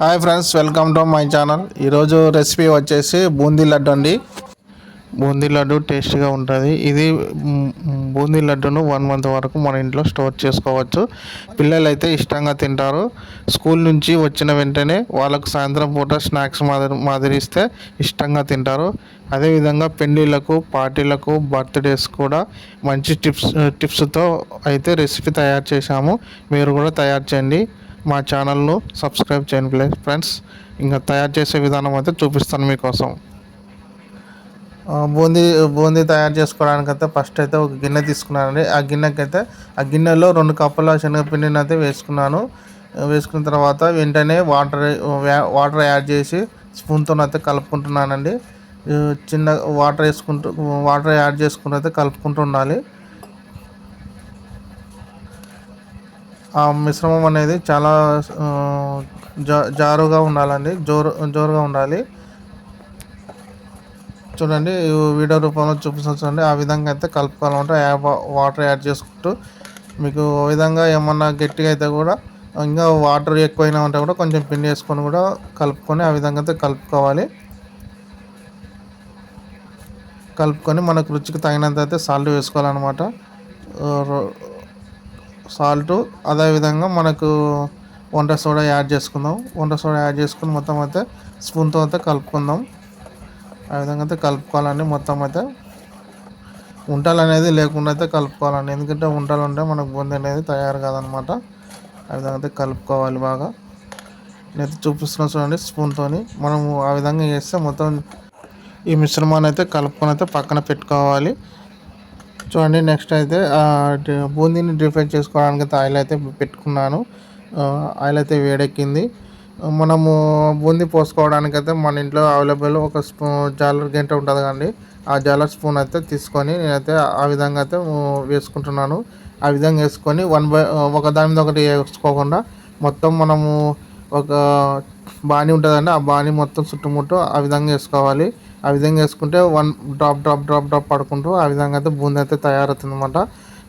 Hi friends welcome to my channel. ఈరోజు recipe వచ్చేసి బూందీ లడ్డు అండి. బూందీ లడ్డు టేస్ట్గా ఉంటుంది. ఇది బూందీ లడ్డును వన్ మంత్ వరకు మన ఇంట్లో స్టోర్ చేసుకోవచ్చు. పిల్లలు అయితే ఇష్టంగా తింటారు. స్కూల్ నుంచి వచ్చిన వెంటనే వాళ్ళకు సాయంత్రం పూట స్నాక్స్ మాదిరి మాదిరి ఇస్తే ఇష్టంగా తింటారు. అదేవిధంగా పెళ్ళిళ్ళకు పార్టీలకు బర్త్డేస్ కూడా మంచి టిప్స్ టిప్స్తో అయితే రెసిపీ తయారు చేశాము. మీరు కూడా తయారు చేయండి. మా ఛానల్ను సబ్స్క్రైబ్ చేయండి ప్లీజ్ ఫ్రెండ్స్. ఇంకా తయారు చేసే విధానం అయితే చూపిస్తాను మీకోసం. బూందీ బూందీ తయారు చేసుకోవడానికి అయితే ఫస్ట్ అయితే ఒక గిన్నె తీసుకున్నానండి. ఆ గిన్నెకైతే ఆ గిన్నెలో రెండు కప్పుల శనగపిండిని అయితే వేసుకున్నాను. వేసుకున్న తర్వాత వెంటనే వాటర్ వాటర్ యాడ్ చేసి స్పూన్తో అయితే కలుపుకుంటున్నానండి. చిన్న వాటర్ వేసుకుంటూ వాటర్ యాడ్ చేసుకుంటూ అయితే కలుపుకుంటూ ఉండాలి. ఆ మిశ్రమం అనేది చాలా జా జారుగా ఉండాలండి. జోరు జోరుగా ఉండాలి. చూడండి వీడియో రూపంలో చూపించండి ఆ విధంగా అయితే కలుపుకోవాలంటే వాటర్ యాడ్ చేసుకుంటూ మీకు ఓ విధంగా ఏమన్నా గట్టిగా అయితే కూడా ఇంకా వాటర్ ఎక్కువైనా ఉంటే కూడా కొంచెం పిండి వేసుకొని కూడా కలుపుకొని ఆ విధంగా అయితే కలుపుకోవాలి. కలుపుకొని మనకు రుచికి తగినంత అయితే సాల్ట్ వేసుకోవాలన్నమాట. సాల్ట్ అదేవిధంగా మనకు వంట సోడా యాడ్ చేసుకుందాం. వంట సోడా యాడ్ చేసుకుని మొత్తం అయితే స్పూన్తో అయితే కలుపుకుందాం. ఆ విధంగా అయితే కలుపుకోవాలండి. మొత్తం అయితే ఉంటలు అనేది లేకుండా అయితే కలుపుకోవాలండి. ఎందుకంటే ఉంటలు ఉంటే మనకు బూందీ అనేది తయారు కాదనమాట. ఆ విధంగా అయితే కలుపుకోవాలి బాగా. నేనైతే చూపిస్తున్నా చూడండి స్పూన్తోని. మనము ఆ విధంగా చేస్తే మొత్తం ఈ మిశ్రమాన్ని అయితే కలుపుకొని అయితే పక్కన పెట్టుకోవాలి. చూడండి నెక్స్ట్ అయితే బూందీని డీప్ చేసుకోవడానికి అయితే ఆయిల్ అయితే పెట్టుకున్నాను. ఆయిల్ అయితే వేడెక్కింది. మనము బూందీ పోసుకోవడానికి అయితే మన ఇంట్లో అవైలబుల్ ఒక స్పూ జాలర్ గంట ఉంటుంది కానీ ఆ జాలర్ స్పూన్ అయితే తీసుకొని నేనైతే ఆ విధంగా అయితే వేసుకుంటున్నాను. ఆ విధంగా వేసుకొని వన్ బై ఒక దాని మీద ఒకటి వేసుకోకుండా మొత్తం మనము ఒక బాణీ ఉంటుందండి ఆ బాణీ మొత్తం చుట్టుముట్టు ఆ విధంగా వేసుకోవాలి. ఆ విధంగా వేసుకుంటే one drop drop drop drop పడుకుంటూ ఆ విధంగా అయితే బూందీ అయితే తయారవుతుంది అనమాట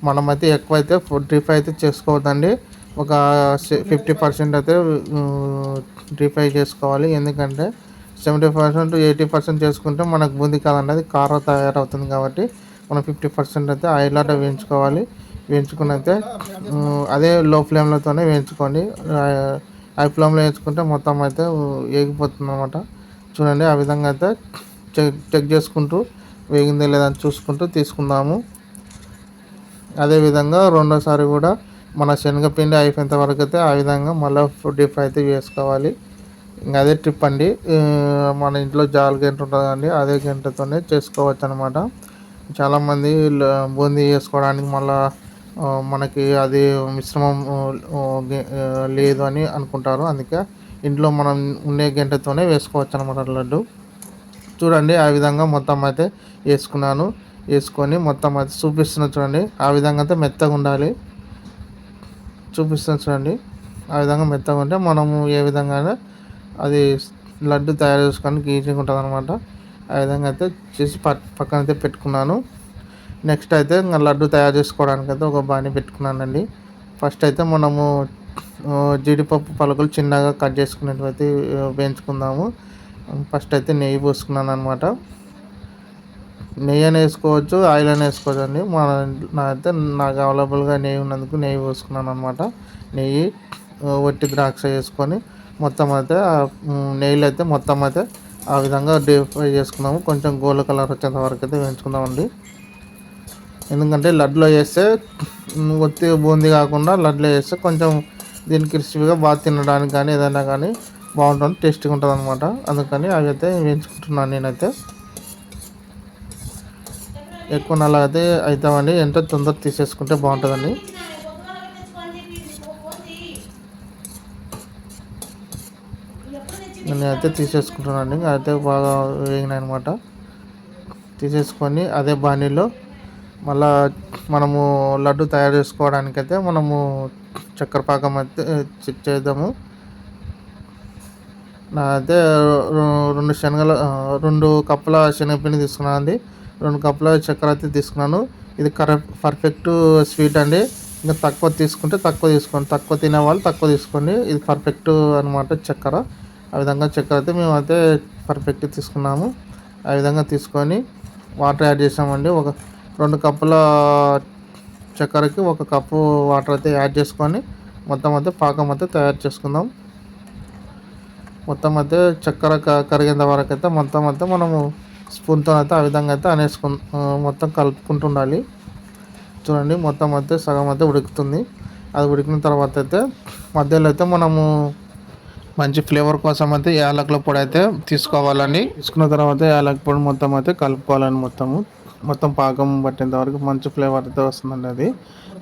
మనమైతే ఎక్కువ అయితే డ్రీప్ అయితే చేసుకోవద్దండి. ఒక ఫిఫ్టీ పర్సెంట్ అయితే డ్రీప్ చేసుకోవాలి. ఎందుకంటే సెవెంటీ పర్సెంట్ ఎయిటీ పర్సెంట్ చేసుకుంటే మనకు బూందీ కాదండి అది కారం తయారవుతుంది కాబట్టి మనం ఫిఫ్టీ పర్సెంట్ అయితే ఆయిల్ అట్లా వేయించుకోవాలి. వేయించుకుని అయితే అదే లో ఫ్లేమ్లతోనే వేయించుకోండి. హై ఫ్లేమ్లో వేయించుకుంటే మొత్తం అయితే వేగిపోతుంది అనమాట చూడండి ఆ విధంగా అయితే చెక్ చెక్ చేసుకుంటూ వేగిందే లేదని చూసుకుంటూ తీసుకుందాము. అదేవిధంగా రెండోసారి కూడా మన శనగపిండి అయిపోయేంత వరకు అయితే ఆ విధంగా మళ్ళీ డీప్ ఫ్రై అయితే వేసుకోవాలి. ఇంకా అదే ట్రిప్ అండి. మన ఇంట్లో జాల గంట ఉంటుంది అండి అదే గంటతోనే చేసుకోవచ్చు అనమాట చాలామంది బూందీ చేసుకోవడానికి మళ్ళీ మనకి అది మిశ్రమం లేదు అని అనుకుంటారు. అందుకే ఇంట్లో మనం ఉండే గంటతోనే వేసుకోవచ్చు అనమాట లడ్డు. చూడండి ఆ విధంగా మొత్తం అయితే వేసుకున్నాను. వేసుకొని మొత్తం అయితే చూపిస్తున్నా చూడండి ఆ విధంగా అయితే మెత్తగా ఉండాలి. చూపిస్తాను చూడండి ఆ విధంగా మెత్తగా ఉంటే మనము ఏ విధంగా అది లడ్డు తయారు చేసుకోవడానికి ఈజీగా ఉంటుంది అనమాట ఆ విధంగా అయితే చేసి పక్కన అయితే పెట్టుకున్నాను. నెక్స్ట్ అయితే ఇంకా లడ్డు తయారు చేసుకోవడానికి అయితే ఒక బాణీ పెట్టుకున్నానండి. ఫస్ట్ అయితే మనము జీడిపప్పు పలుకులు చిన్నగా కట్ చేసుకునేటివైతే వేయించుకుందాము. ఫస్ట్ అయితే నెయ్యి పోసుకున్నాను అనమాట నెయ్యి అని వేసుకోవచ్చు ఆయిల్ అని వేసుకోవచ్చు అండి. మన నా అయితే నాకు అవైలబుల్గా నెయ్యి ఉన్నందుకు నెయ్యి పోసుకున్నాను అనమాట నెయ్యి వట్టి ద్రాక్ష వేసుకొని మొత్తం అయితే నెయ్యిలు నెయ్యిలో అయితే మొత్తం అయితే ఆ విధంగా డీప్ ఫ్రై చేసుకున్నాము. కొంచెం గోల్డ్ కలర్ వచ్చేంత వరకు అయితే వేయించుకుందామండి. ఎందుకంటే లడ్లో వేస్తే ఒత్తి బూందీ కాకుండా లడ్లో వేస్తే కొంచెం దీన్ని క్రిస్పీగా బాగా తినడానికి కానీ ఏదైనా కానీ బాగుంటుంది టేస్టీగా ఉంటుంది అనమాట అందుకని అవి అయితే వేయించుకుంటున్నాను నేనైతే. ఎక్కువ నల్ల అయితే అవుతామండి ఎంత తొందర తీసేసుకుంటే బాగుంటుందండి. నేనైతే తీసేసుకుంటున్నాను. అయితే బాగా వేగినాయి అనమాట తీసేసుకొని అదే బాణీలో మళ్ళా మనము లడ్డు తయారు చేసుకోవడానికి అయితే మనము చక్కెర పాకం అయితే చెక్ చేద్దాము. అయితే రెండు శనగల రెండు కప్పుల శనగపిండి తీసుకున్నాను అండి. రెండు కప్పుల చక్కెర అయితే తీసుకున్నాను. ఇది కరెక్ట్ పర్ఫెక్ట్ స్వీట్ అండి. ఇంకా తక్కువ తీసుకుంటే తక్కువ తీసుకోండి. తక్కువ తినే వాళ్ళు తక్కువ తీసుకోండి. ఇది పర్ఫెక్ట్ అనమాట చక్కెర. ఆ విధంగా చక్కెర అయితే మేము అయితే పర్ఫెక్ట్ తీసుకున్నాము. ఆ విధంగా తీసుకొని వాటర్ యాడ్ చేసామండి. ఒక రెండు కప్పుల చక్కెరకి ఒక కప్పు వాటర్ అయితే యాడ్ చేసుకొని మొత్తం అయితే పాకం అయితే తయారు చేసుకుందాం. మొత్తం అయితే చక్కెర కరిగేంత వరకు అయితే మొత్తం అయితే మనము స్పూన్తో అయితే ఆ విధంగా అయితే అనేసుకు మొత్తం కలుపుకుంటుండాలి. చూడండి మొత్తం అయితే సగం అయితే ఉడుకుతుంది. అది ఉడికిన తర్వాత అయితే మధ్యలో అయితే మనము మంచి ఫ్లేవర్ కోసం అయితే యాలకుల పొడి అయితే తీసుకోవాలండి. తీసుకున్న తర్వాత యాలక పొడి మొత్తం అయితే కలుపుకోవాలని మొత్తము. మొత్తం పాకం పట్టేంత వరకు మంచి ఫ్లేవర్ అయితే వస్తుందండి అది.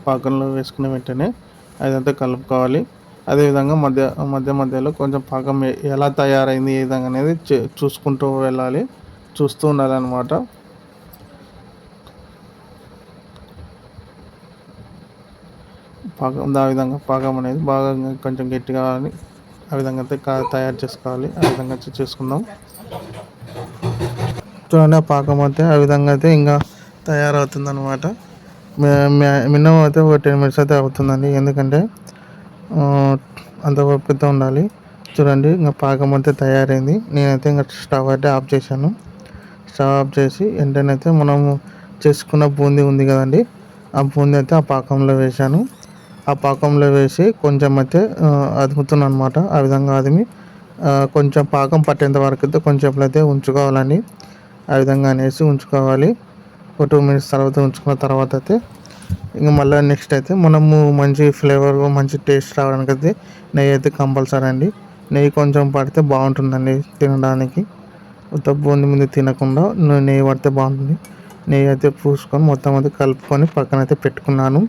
పాకంలో వేసుకున్న వెంటనే అదంతా కలుపుకోవాలి. అదేవిధంగా మధ్య మధ్య మధ్యలో కొంచెం పాకం ఎలా తయారైంది ఏ విధంగా అనేది చూసుకుంటూ వెళ్ళాలి చూస్తూ ఉండాలన్నమాట. పాకం ఆ విధంగా పాకం అనేది బాగా కొంచెం గట్టిగా ఆ విధంగా అయితే తయారు చేసుకోవాలి. ఆ విధంగా చేసుకుందాం. చూడండి ఆ పాకం అయితే ఆ విధంగా అయితే ఇంకా తయారవుతుంది అనమాట మినిమం అయితే ఒక టెన్ మినిట్స్ అయితే అవుతుందండి. ఎందుకంటే అంత ఓపికతో ఉండాలి. చూడండి ఇంకా పాకం అయితే తయారైంది. నేనైతే ఇంకా స్టవ్ అయితే ఆఫ్ చేశాను. స్టవ్ ఆఫ్ చేసి వెంటనే మనము చేసుకున్న బూందీ ఉంది కదండి ఆ బూందీ అయితే ఆ పాకంలో వేశాను. ఆ పాకంలో వేసి కొంచెం అయితే అదుముతున్నాను అనమాట ఆ విధంగా అదిమి కొంచెం పాకం పట్టేంత వరకు అయితే కొంచెం అయితే ఉంచుకోవాలండి. ఆ విధంగా అనేసి ఉంచుకోవాలి. ఒక టూ మినిట్స్ తర్వాత ఉంచుకున్న తర్వాత అయితే ఇంకా మళ్ళీ నెక్స్ట్ అయితే మనము మంచి ఫ్లేవర్ మంచి టేస్ట్ రావడానికి అయితే నెయ్యి అయితే కంపల్సరీ అండి. నెయ్యి కొంచెం పడితే బాగుంటుందండి తినడానికి. ఉత్త బూంది ముందు తినకుండా నెయ్యి పడితే బాగుంటుంది. నెయ్యి అయితే పూసుకొని మొత్తం అయితే కలుపుకొని పక్కన అయితే పెట్టుకున్నాను.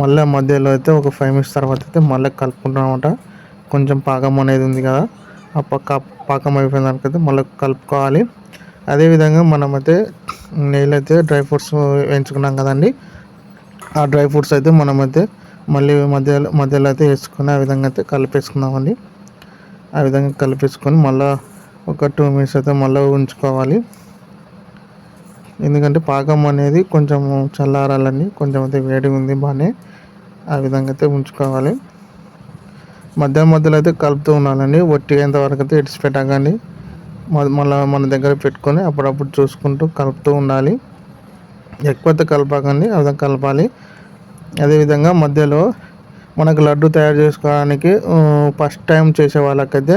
మళ్ళీ మధ్యలో అయితే ఒక ఫైవ్ మినిట్స్ తర్వాత అయితే మళ్ళీ కలుపుకుంటామన్నమాట కొంచెం పాకం అనేది ఉంది కదా ఆ పక్క పాకం అయిపోయిన దానికైతే మళ్ళీ కలుపుకోవాలి. అదేవిధంగా మనమైతే నెయ్యిలో అయితే డ్రై ఫ్రూట్స్ వేయించుకున్నాం కదండి. ఆ డ్రై ఫ్రూట్స్ అయితే మనమైతే మళ్ళీ మధ్యలో మధ్యలో అయితే వేసుకొని ఆ విధంగా అయితే కలిపేసుకుందామండి. ఆ విధంగా కలిపేసుకొని మళ్ళీ ఒక టూ మినిట్స్ అయితే మళ్ళీ ఉంచుకోవాలి. ఎందుకంటే పాకం అనేది కొంచెం చల్లారాలని కొంచెం అయితే వేడిగా ఉంది బాగానే ఆ విధంగా అయితే ఉంచుకోవాలి. మధ్య మధ్యలో అయితే కలుపుతూ ఉండాలండి ఒట్టిగేంత వరకు అయితే పెట్టకండి మళ్ళీ మన దగ్గర పెట్టుకొని అప్పుడప్పుడు చూసుకుంటూ కలుపుతూ ఉండాలి. ఎక్కువ కలపకండి అర్థం కలపాలి. అదేవిధంగా మధ్యలో మనకు లడ్డు తయారు చేసుకోవడానికి ఫస్ట్ టైం చేసే వాళ్ళకైతే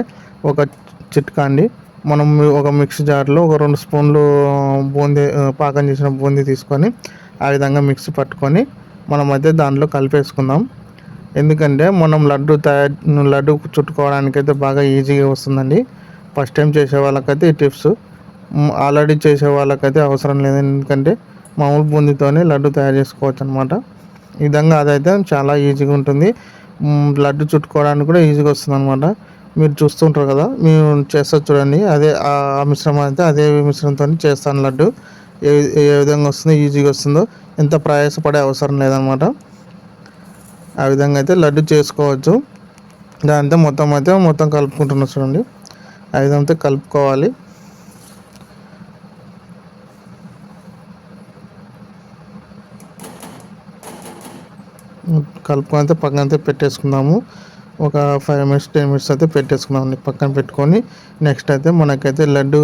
ఒక చిట్కా అండి. మనం ఒక మిక్సీ జార్లో ఒక రెండు స్పూన్లు బూందీ పాకం చేసిన బూందీ తీసుకొని ఆ విధంగా మిక్సీ పట్టుకొని మనం అయితే దాంట్లో కలిపేసుకుందాం. ఎందుకంటే మనం లడ్డు తయారు లడ్డు చుట్టుకోవడానికి అయితే బాగా ఈజీగా వస్తుందండి. ఫస్ట్ టైం చేసే వాళ్ళకైతే ఈ టిప్స్. ఆల్రెడీ చేసే వాళ్ళకైతే అవసరం లేదు. ఎందుకంటే మామూలు బూందీతోనే లడ్డు తయారు చేసుకోవచ్చు అనమాట ఈ విధంగా అదైతే చాలా ఈజీగా ఉంటుంది. లడ్డు చుట్టుకోవడానికి కూడా ఈజీగా వస్తుంది అనమాట మీరు చూస్తుంటారు కదా మేము చేస్తా చూడండి. అదే ఆ మిశ్రమం అయితే అదే మిశ్రమంతో చేస్తాను లడ్డు. ఏ ఏ విధంగా వస్తుందో ఈజీగా వస్తుందో ఎంత ప్రయాసపడే అవసరం లేదనమాట ఆ విధంగా అయితే లడ్డు చేసుకోవచ్చు. దాంతో మొత్తం అయితే మొత్తం కలుపుకుంటున్నా చూడండి. ఆ విధంగా కలుపుకోవాలి. కలుపుకొని అయితే పక్కన అయితే పెట్టేసుకుందాము. ఒక ఫైవ్ మినిట్స్ టెన్ మినిట్స్ అయితే పెట్టేసుకున్నాం పక్కన పెట్టుకొని నెక్స్ట్ అయితే మనకైతే లడ్డు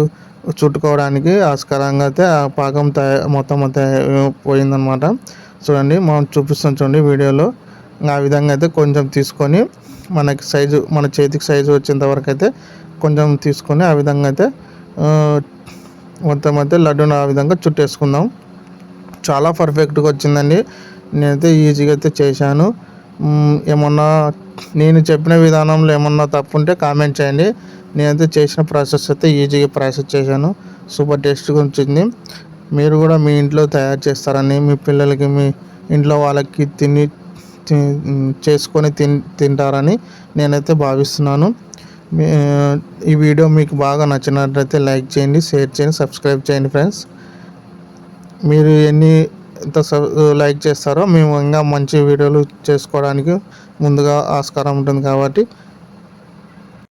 చుట్టుకోవడానికి ఆస్కారంగా అయితే ఆ పాకం తయారు మొత్తం అంతా పోయిందనమాట చూడండి మనం చూపిస్తాం చూడండి వీడియోలో. ఆ విధంగా అయితే కొంచెం తీసుకొని మనకి సైజు మన చేతికి సైజు వచ్చేంత వరకు అయితే కొంచెం తీసుకొని ఆ విధంగా అయితే మొత్తం అయితే లడ్డును ఆ విధంగా చుట్టేసుకుందాం. చాలా పర్ఫెక్ట్గా వచ్చిందండి. నేనైతే ఈజీగా అయితే చేశాను. ఏమన్నా నేను చెప్పిన విధానంలో ఏమన్నా తప్పు ఉంటే కామెంట్ చేయండి. నేనైతే చేసిన ప్రాసెస్ అయితే ఈజీగా ప్రాసెస్ చేశాను. సూపర్ టేస్ట్గా వచ్చింది మీరు కూడా మీ ఇంట్లో తయారు చేస్తారని మీ పిల్లలకి మీ ఇంట్లో వాళ్ళకి తిని చేసుకొని తిన్ తింటారని నేనైతే భావిస్తున్నాను. ఈ వీడియో మీకు బాగా నచ్చినట్లయితే లైక్ చేయండి షేర్ చేయండి సబ్స్క్రైబ్ చేయండి ఫ్రెండ్స్. మీరు ఎన్ని ఎంత లైక్ చేస్తారో మేము ఇంకా మంచి వీడియోలు చేసుకోవడానికి ముందుగా ఆస్కారం ఉంటుంది కాబట్టి